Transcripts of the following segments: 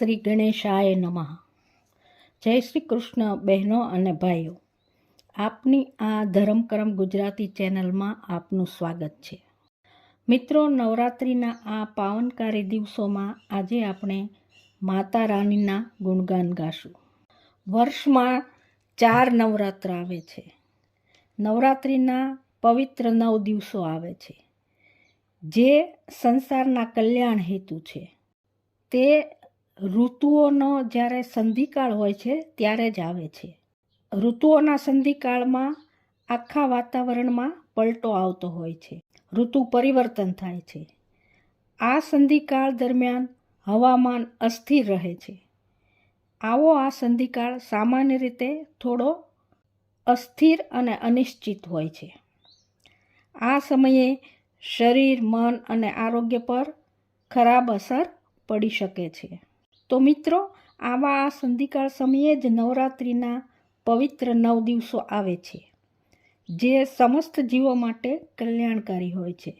શ્રી ગણેશાય નમઃ. જય શ્રી કૃષ્ણ બહેનો અને ભાઈઓ. આપની આ ધરમકરમ ગુજરાતી ચેનલમાં આપનું સ્વાગત છે. મિત્રો, નવરાત્રિના આ પાવનકારી દિવસોમાં આજે આપણે માતા રાણીના ગુણગાન ગાશું. વર્ષમાં ચાર નવરાત્ર આવે છે. નવરાત્રિના પવિત્ર નવ દિવસો આવે છે. જે સંસારના કલ્યાણ હેતુ છે. તે ઋતુઓનો જ્યારે સંધિકાળ હોય છે, ત્યારે જ આવે છે. ઋતુઓના સંધિકાળમાં આખા વાતાવરણમાં પલટો આવતો હોય છે. ઋતુ પરિવર્તન થાય છે. આ સંધિકાળ દરમિયાન હવામાન અસ્થિર રહે છે. આવો આ સંધિકાળ સામાન્ય રીતે થોડો અસ્થિર અને અનિશ્ચિત હોય છે. આ સમયે શરીર, મન અને આરોગ્ય પર ખરાબ અસર પડી શકે છે. તો મિત્રો, આવા આ સંધિકાળ સમયે જ નવરાત્રિના પવિત્ર નવ દિવસો આવે છે, જે સમસ્ત જીવો માટે કલ્યાણકારી હોય છે.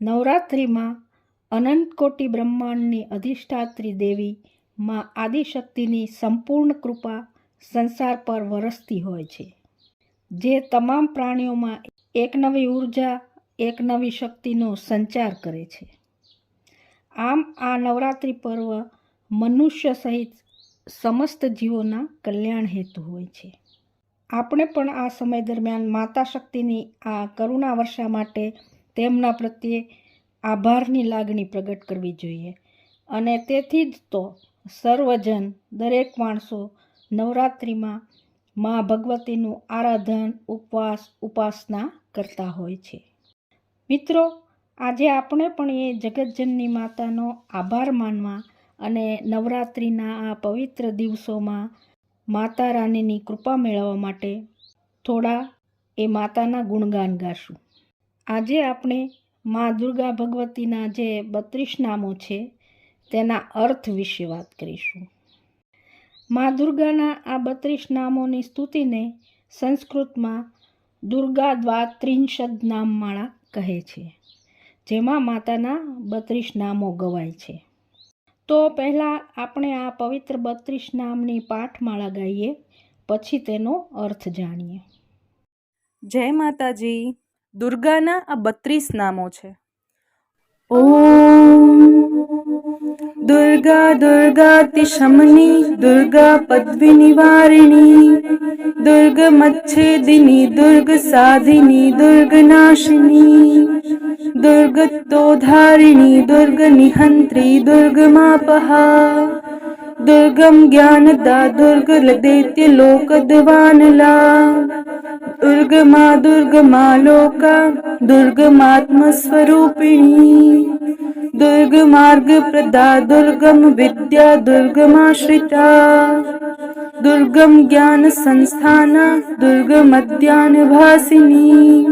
નવરાત્રિમાં અનંતકોટી બ્રહ્માંડની અધિષ્ઠાત્રી દેવી માં આદિશક્તિની સંપૂર્ણ કૃપા સંસાર પર વરસતી હોય છે, જે તમામ પ્રાણીઓમાં એક નવી ઊર્જા, એક નવી શક્તિનો સંચાર કરે છે. આમ આ નવરાત્રિ પર્વ મનુષ્ય સહિત સમસ્ત જીવોના કલ્યાણ હેતુ હોય છે. આપણે પણ આ સમય દરમિયાન માતા શક્તિની આ કરુણા વર્ષા માટે તેમના પ્રત્યે આભારની લાગણી પ્રગટ કરવી જોઈએ અને તેથી જ તો સર્વજન, દરેક માણસો નવરાત્રિમાં મા ભગવતીનું આરાધન, ઉપવાસ, ઉપાસના કરતા હોય છે. મિત્રો, આજે આપણે પણ એ જગતજનની માતાનો આભાર માનવા અને નવરાત્રિના આ પવિત્ર દિવસોમાં માતા રાણીની કૃપા મેળવવા માટે થોડા એ માતાના ગુણગાન ગાશું. આજે આપણે મા દુર્ગા ભગવતીના જે બત્રીસ નામો છે, તેના અર્થ વિશે વાત કરીશું. મા દુર્ગાના આ બત્રીસ નામોની સ્તુતિને સંસ્કૃતમાં દુર્ગા દ્વાત્રિંશદ નામમાળા કહે છે, જેમાં માતાના બત્રીસ નામો ગવાય છે. તો પહેલાં આપણે આ પવિત્ર બત્રીસ નામની પાઠમાળા ગાઈએ, પછી તેનો અર્થ જાણીએ. જય માતાજી. દુર્ગાના આ બત્રીસ નામો છે. ઓમ દુર્ગા દુર્ગાતિશમની દુર્ગા પદવી નિવારિણી, દુર્ગ મચ્છેદિની, દુર્ગ સાધિની, દુર્ગ નાશિની दुर्गतोद्धारिणी दुर्गनिहन्त्री निहन्त्री दुर्गं ज्ञानदा दुर्ग लोकद्वानला। दुर्गमा दुर्गमा लोका दुर्गमात्मस्वरूपिणी। दुर्गमार्गप्रदा दुर्गम विद्या दुर्गमाश्रिता। दुर्गं ज्ञानसंस्थाना संस्थाना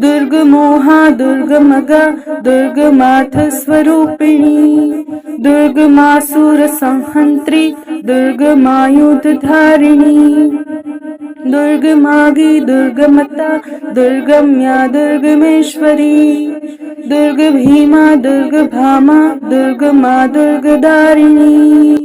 દુર્ગ મોહા દુર્ગ મગા દુર્ગ માથ સ્વરૂપિણી દુર્ગ માસુર સંહંત્રી દુર્ગ માયુધ ધારિણી દુર્ગ માગી દુર્ગ મતા દુર્ગમ્યા દુર્ગમેશ્વરી દુર્ગ ભીમા દુર્ગ ભામા દુર્ગ મા દુર્ગ દારિણી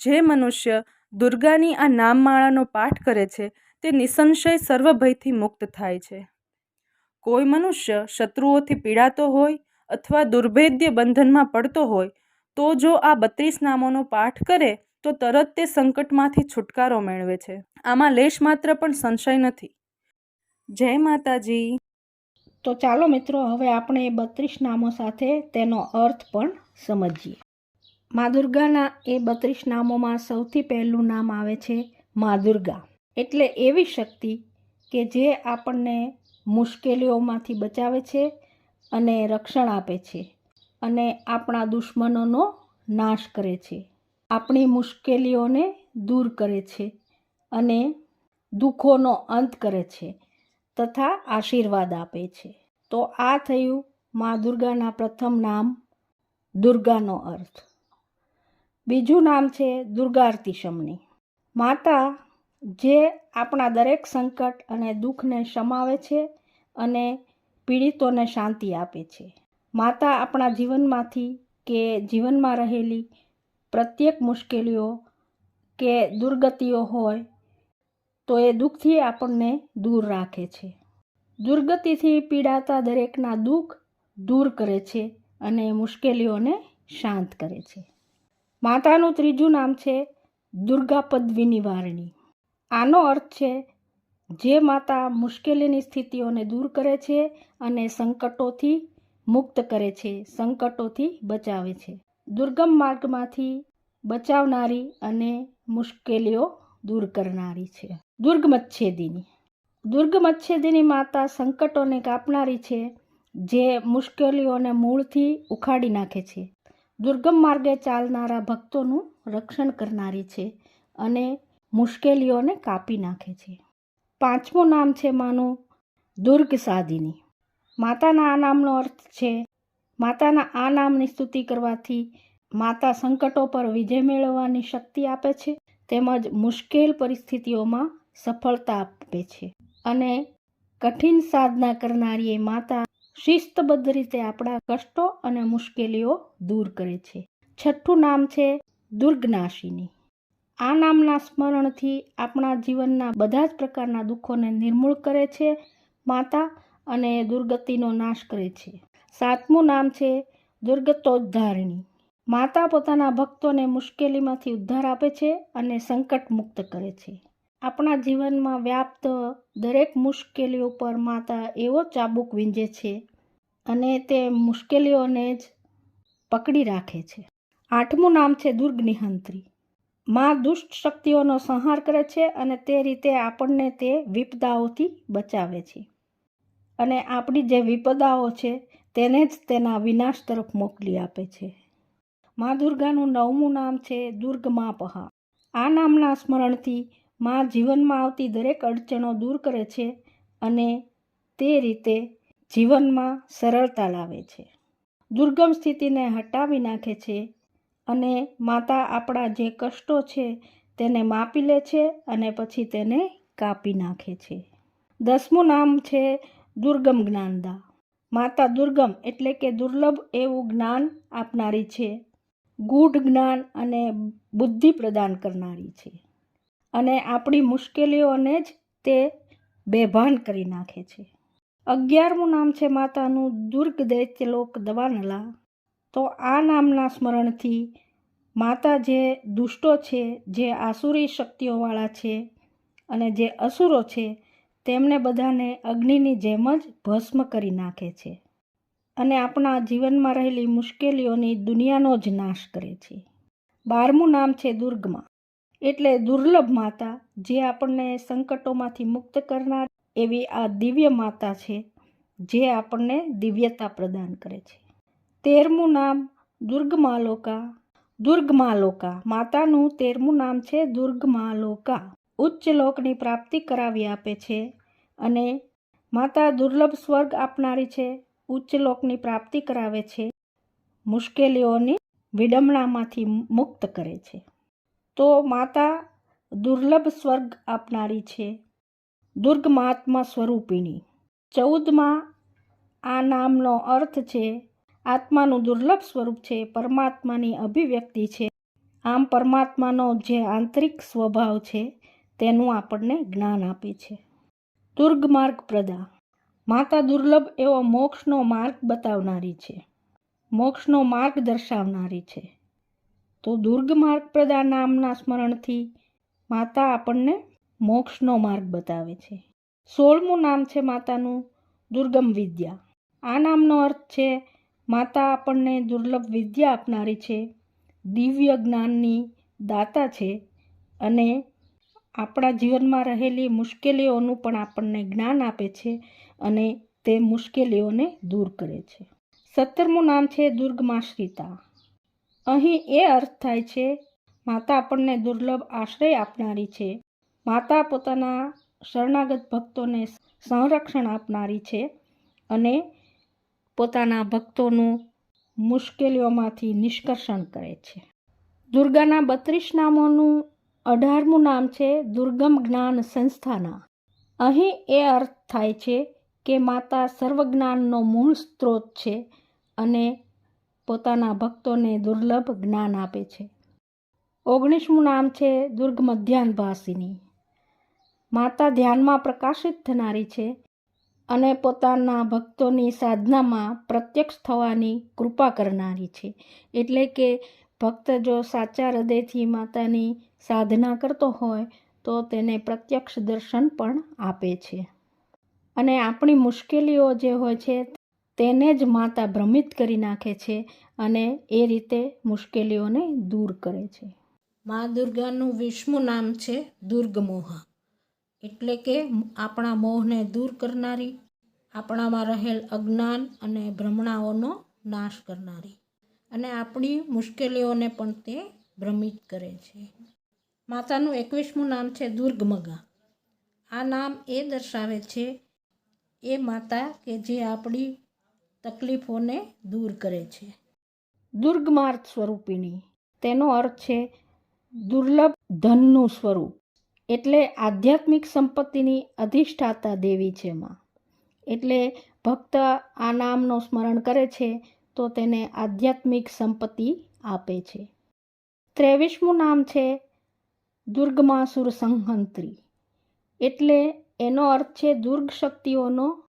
જે મનુષ્ય દુર્ગાની આ નામમાળાનો પાઠ કરે છે, તે નિસંશય સર્વભયથી મુક્ત થાય છે. કોઈ મનુષ્ય શત્રુઓથી પીડાતો હોય અથવા દુર્ભેદ્ય બંધનમાં પડતો હોય, તો જો આ બત્રીસ નામોનો પાઠ કરે, તો તરત તે સંકટમાંથી છુટકારો મેળવે છે. આમાં લેશ માત્ર પણ સંશય નથી. જય માતાજી. તો ચાલો મિત્રો, હવે આપણે એ બત્રીસ નામો સાથે તેનો અર્થ પણ સમજીએ. મા દુર્ગાના એ બત્રીસ નામોમાં સૌથી પહેલું નામ આવે છે મા દુર્ગા. એટલે એવી શક્તિ કે જે આપણને મુશ્કેલીઓમાંથી બચાવે છે અને રક્ષણ આપે છે અને આપણા દુશ્મનોનો નાશ કરે છે. આપણી મુશ્કેલીઓને દૂર કરે છે અને દુઃખોનો અંત કરે છે તથા આશીર્વાદ આપે છે. તો આ થયું મા દુર્ગાના પ્રથમ નામ દુર્ગાનો અર્થ. બીજું નામ છે દુર્ગાર્તી શમની. માતા જે આપણા દરેક સંકટ અને દુઃખને સમાવે છે અને પીડિતોને શાંતિ આપે છે. માતા આપણા જીવનમાંથી કે જીવનમાં રહેલી પ્રત્યેક મુશ્કેલીઓ કે દુર્ગતિઓ હોય તો એ દુઃખથી આપણને દૂર રાખે છે. દુર્ગતિથી પીડાતા દરેકના દુઃખ દૂર કરે છે અને મુશ્કેલીઓને શાંત કરે છે. માતાનું ત્રીજું નામ છે દુર્ગાપદ વિનિવારણી. આનો અર્થ છે, જે માતા મુશ્કેલીની સ્થિતિઓને દૂર કરે છે અને સંકટોથી મુક્ત કરે છે, સંકટોથી બચાવે છે. દુર્ગમ માર્ગમાંથી બચાવનારી અને મુશ્કેલીઓ દૂર કરનારી છે. દુર્ગમચ્છેદીની. દુર્ગમચ્છેદીની માતા સંકટોને કાપનારી છે, જે મુશ્કેલીઓને મૂળથી ઉખાડી નાખે છે. દુર્ગમ માર્ગે ચાલનારા ભક્તોનું રક્ષણ કરનારી છે અને મુશ્કેલીઓને કાપી નાખે છે. પાંચમું નામ છે માનું દુર્ગ સાધિની. માતાના આ નામનો અર્થ છે, માતાના આ નામની સ્તુતિ કરવાથી માતા સંકટો પર વિજય મેળવવાની શક્તિ આપે છે, તેમજ મુશ્કેલ પરિસ્થિતિઓમાં સફળતા આપે છે. અને કઠિન સાધના કરનારી એ માતા શિસ્તબદ્ધ રીતે આપણા કષ્ટો અને મુશ્કેલીઓ દૂર કરે છે. છઠ્ઠું નામ છે દુર્ગનાશિની આ નામના સ્મરણથી આપણા જીવનના બધા જ પ્રકારના દુઃખોને નિર્મૂળ કરે છે, માતા અને દુર્ગતિનો નાશ કરે છે. સાતમું નામ છે દુર્ગતોદ્ધારિણી. માતા પોતાના ભક્તોને મુશ્કેલીમાંથી ઉદ્ધાર આપે છે અને સંકટ મુક્ત કરે છે. આપણા જીવનમાં વ્યાપ્ત દરેક મુશ્કેલીઓ પર માતા એવો ચાબુક વીંજે છે અને તે મુશ્કેલીઓને જ પકડી રાખે છે. આઠમું નામ છે દુર્ગ નિહંત્રી માં દુષ્ટ શક્તિઓનો સંહાર કરે છે અને તે રીતે આપણને તે વિપદાઓથી બચાવે છે. અને આપણી જે વિપદાઓ છે તેને જ તેના વિનાશ તરફ મોકલી આપે છે. મા દુર્ગાનું નવમું નામ છે દુર્ગ માપહા આ નામના સ્મરણથી મા જીવનમાં આવતી દરેક અડચણો દૂર કરે છે અને તે રીતે જીવનમાં સરળતા લાવે છે. દુર્ગમ સ્થિતિને હટાવી નાખે છે અને માતા આપણા જે કષ્ટો છે તેને માપી લે છે અને પછી તેને કાપી નાખે છે. દસમું નામ છે દુર્ગમ જ્ઞાનદા. માતા દુર્ગમ એટલે કે દુર્લભ એવું જ્ઞાન આપનારી છે. ગૂઢ જ્ઞાન અને બુદ્ધિ પ્રદાન કરનારી છે. અને આપણી મુશ્કેલીઓને જ તે બેભાન કરી નાખે છે. અગિયારમું નામ છે માતાનું દુર્ગ દૈત્યલોક દવાનલા. તો આ નામના સ્મરણથી માતા જે દુષ્ટો છે, જે આસુરી શક્તિઓવાળા છે અને જે અસુરો છે, તેમને બધાને અગ્નિની જેમ જ ભસ્મ કરી નાખે છે અને આપણા જીવનમાં રહેલી મુશ્કેલીઓની દુનિયાનો જ નાશ કરે છે. બારમું નામ છે દુર્ગમાં. એટલે દુર્લભ માતા જે આપણને સંકટોમાંથી મુક્ત કરનાર એવી આ દિવ્ય માતા છે, જે આપણને દિવ્યતા પ્રદાન કરે છે. તેરમું નામ દુર્ગમાલોકા. દુર્ગમાલોકા. માતાનું તેરમું નામ છે દુર્ગમાલોકા. ઉચ્ચ લોકની પ્રાપ્તિ કરાવી આપે છે અને માતા દુર્લભ સ્વર્ગ આપનારી છે, ઉચ્ચ લોકની પ્રાપ્તિ કરાવે છે, મુશ્કેલીઓની વિડંબણામાંથી મુક્ત કરે છે. તો માતા દુર્લભ સ્વર્ગ આપનારી છે. દુર્ગમાત્મા સ્વરૂપિણી. ચૌદમાં આ નામનો અર્થ છે, આત્માનું દુર્લભ સ્વરૂપ છે, પરમાત્માની અભિવ્યક્તિ છે. આમ પરમાત્માનો જે આંતરિક સ્વભાવ છે, તેનું આપણને જ્ઞાન આપે છે. દુર્ગ માર્ગ પ્રદા. માતા દુર્લભ એવો મોક્ષનો માર્ગ બતાવનારી છે. મોક્ષનો માર્ગ દર્શાવનારી છે. તો દુર્ગ માર્ગ પ્રદા નામના સ્મરણથી માતા આપણને મોક્ષનો માર્ગ બતાવે છે. સોળમું નામ છે માતાનું દુર્ગમ વિદ્યા. આ નામનો અર્થ છે, માતા આપણને દુર્લભ વિદ્યા આપનારી છે, દિવ્ય જ્ઞાનની દાતા છે અને આપણા જીવનમાં રહેલી મુશ્કેલીઓનું પણ આપણને જ્ઞાન આપે છે અને તે મુશ્કેલીઓને દૂર કરે છે. સત્તરમું નામ છે દુર્ગમાશ્રિતા અહીં એ અર્થ થાય છે, માતા આપણને દુર્લભ આશ્રય આપનારી છે. માતા પોતાના શરણાગત ભક્તોને સંરક્ષણ આપનારી છે અને પોતાના ભક્તોનું મુશ્કેલીઓમાંથી નિષ્કર્ષણ કરે છે. દુર્ગાના બત્રીસ નામોનું અઢારમું નામ છે દુર્ગમ જ્ઞાન સંસ્થાના. અહીં એ અર્થ થાય છે કે માતા સર્વજ્ઞાનનો મૂળ સ્ત્રોત છે અને પોતાના ભક્તોને દુર્લભ જ્ઞાન આપે છે. ઓગણીસમું નામ છે દુર્ગ મધ્યાહ્નભાસિની. માતા ધ્યાનમાં પ્રકાશિત થનારી છે અને પોતાના ભક્તોની સાધનામાં પ્રત્યક્ષ થવાની કૃપા કરનારી છે. એટલે કે ભક્ત જો સાચા હૃદયથી માતાની સાધના કરતો હોય તો તેને પ્રત્યક્ષ દર્શન પણ આપે છે. અને આપણી મુશ્કેલીઓ જે હોય છે તેને જ માતા ભ્રમિત કરી નાખે છે અને એ રીતે મુશ્કેલીઓને દૂર કરે છે. મા દુર્ગાનું વિષ્ણુ નામ છે દુર્ગમોહ. એટલે કે આપણા મોહને દૂર કરનારી, આપણામાં રહેલ અજ્ઞાન અને ભ્રમણાઓનો નાશ કરનારી. અને આપણી મુશ્કેલીઓને પણ તે ભ્રમિત કરે છે. માતાનું એકવીસમું નામ છે દુર્ગમગા. આ નામ એ દર્શાવે છે એ માતા કે જે આપણી તકલીફોને દૂર કરે છે. દુર્ગમાર્ગ સ્વરૂપિણી. તેનો અર્થ છે દુર્લભ ધનનું સ્વરૂપ. એટલે આધ્યાત્મિક સંપત્તિની અધિષ્ઠાતા દેવી છે માં. એટલે ભક્ત આ નામનું સ્મરણ કરે છે તો તેને આધ્યાત્મિક સંપત્તિ આપે છે. ત્રેવીસમું નામ છે દુર્ગમાસુર સંહંત્રી એટલે એનો અર્થ છે દુર્ગ શક્તિઓનો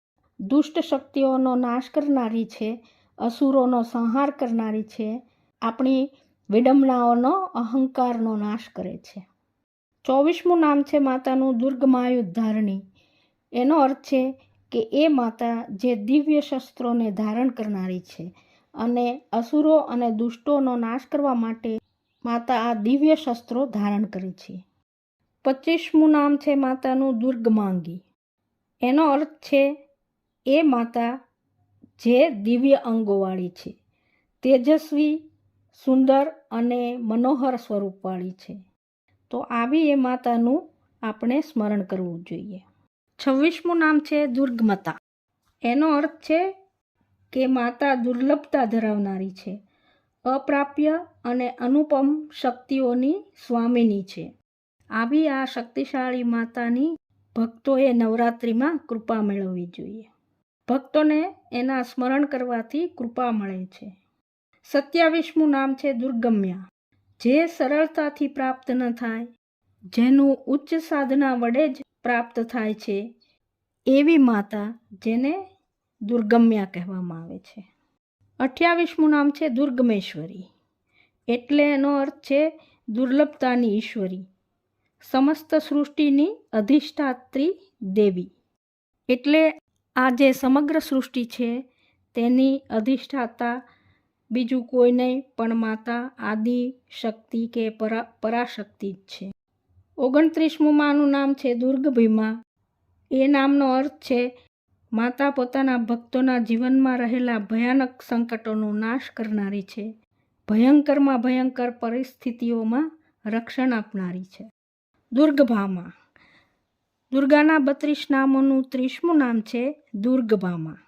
દુષ્ટ શક્તિઓનો નાશ કરનારી છે, અસુરોનો સંહાર કરનારી છે, આપણી વિડંબનાઓનો અહંકારનો નાશ કરે છે. ચોવીસમું નામ છે માતાનું દુર્ગમાયુદ્ધારણી. એનો અર્થ છે કે એ માતા જે દિવ્ય શસ્ત્રોને ધારણ કરનારી છે અને અસુરો અને દુષ્ટોનો નાશ કરવા માટે માતા આ દિવ્ય શસ્ત્રો ધારણ કરે છે. પચીસમું નામ છે માતાનું દુર્ગમાંગી. એનો અર્થ છે એ માતા જે દિવ્ય અંગોવાળી છે, તેજસ્વી, સુંદર અને મનોહર સ્વરૂપવાળી છે. તો આવી એ માતાનું આપણે સ્મરણ કરવું જોઈએ. છવ્વીસમું નામ છે દુર્ગમતા. એનો અર્થ છે કે માતા દુર્લભતા ધરાવનારી છે, અપ્રાપ્ય અને અનુપમ શક્તિઓની સ્વામીની છે. આવી આ શક્તિશાળી માતાની ભક્તોએ નવરાત્રિમાં કૃપા મેળવવી જોઈએ. ભક્તોને એના સ્મરણ કરવાથી કૃપા મળે છે. સત્યાવીસમું નામ છે દુર્ગમ્યા. જે સરળતાથી પ્રાપ્ત ન થાય, જેનું ઉચ્ચ સાધના વડે જ પ્રાપ્ત થાય છે, એવી માતા જેને દુર્ગમ્યા કહેવામાં આવે છે. અઠ્યાવીસમું નામ છે દુર્ગમેશ્વરી. એટલે એનો અર્થ છે દુર્લભતાની ઈશ્વરી. સમસ્ત સૃષ્ટિની અધિષ્ઠાત્રી દેવી. એટલે આ જે સમગ્ર સૃષ્ટિ છે, તેની અધિષ્ઠાતા, બીજું કોઈ નહીં, પણ માતા, આદિ, શક્તિ કે પરા, પરાશક્તિ જ છે. ઓગણત્રીસમું માનું નામ છે દુર્ગભીમા. એ નામનો અર્થ છે, માતા પોતાના ભક્તોના જીવનમાં રહેલા ભયાનક સંકટોનો નાશ કરનારી છે, ભયંકરમાં ભયંકર પરિસ્થિતિઓમાં રક્ષણ આપનારી છે. દુર્ગભામા. દુર્ગાના બત્રીસ નામોનું ત્રીસમું નામ છે દુર્ગભામા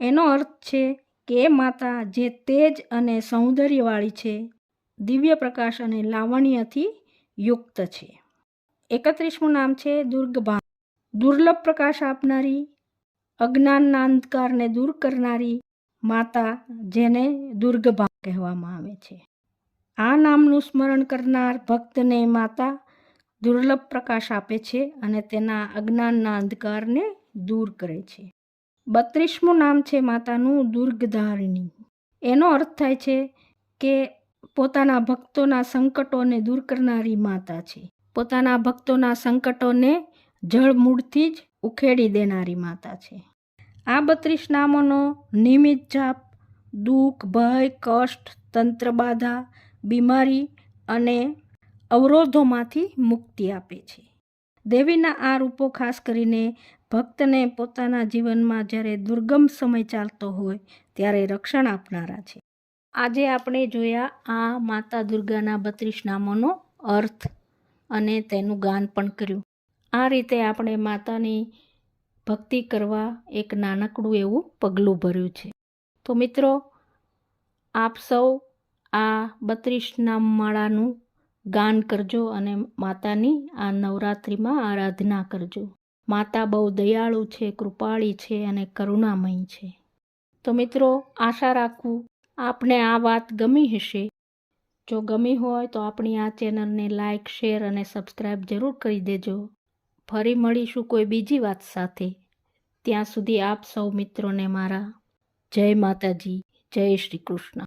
એનો અર્થ છે કે માતા જે તેજ અને સૌંદર્યવાળી છે, દિવ્ય પ્રકાશ અને લાવણ્યથી યુક્ત છે. એકત્રીસમું નામ છે દુર્ગભા દુર્લભ પ્રકાશ આપનારી, અજ્ઞાનના અંધકારને દૂર કરનારી માતા જેને દુર્ગભા કહેવામાં આવે છે. આ નામનું સ્મરણ કરનાર ભક્તને માતા દુર્લભ પ્રકાશ આપે છે અને તેના અજ્ઞાનના અંધકારને દૂર કરે છે. બત્રીસમું નામ છે માતાનું દુર્ગધારિણી. એનો અર્થ થાય છે કે પોતાના ભક્તોના સંકટોને દૂર કરનારી માતા છે. પોતાના ભક્તોના સંકટોને જળમૂળથી જ ઉખેડી દેનારી માતા છે. આ બત્રીસ નામોનો નિયમિત જાપ, દુઃખ, ભય, કષ્ટ, તંત્રબાધા, બીમારી અને અવરોધોમાંથી મુક્તિ આપે છે. દેવીના આ રૂપો ખાસ કરીને ભક્તને પોતાના જીવનમાં જ્યારે દુર્ગમ સમય ચાલતો હોય ત્યારે રક્ષણ આપનારા છે. આજે આપણે જોયા આ માતા દુર્ગાના બત્રીસ નામોનો અર્થ અને તેનું ગાન પણ કર્યું. આ રીતે આપણે માતાની ભક્તિ કરવા એક નાનકડું એવું પગલું ભર્યું છે. તો મિત્રો, આપ સૌ આ બત્રીસ નામમાળાનું ગાન કરજો અને માતાની આ નવરાત્રિમાં આરાધના કરજો. માતા બહુ દયાળુ છે, કૃપાળી છે અને કરુણામય છે. તો મિત્રો, આશા રાખું આપને આ વાત ગમી હશે. જો ગમી હોય તો આપણી આ ચેનલને લાઇક શેર અને સબસ્ક્રાઈબ જરૂર કરી દેજો. ફરી મળીશું કોઈ બીજી વાત સાથે. ત્યાં સુધી આપ સૌ મિત્રોને મારા જય માતાજી, જય શ્રી કૃષ્ણ.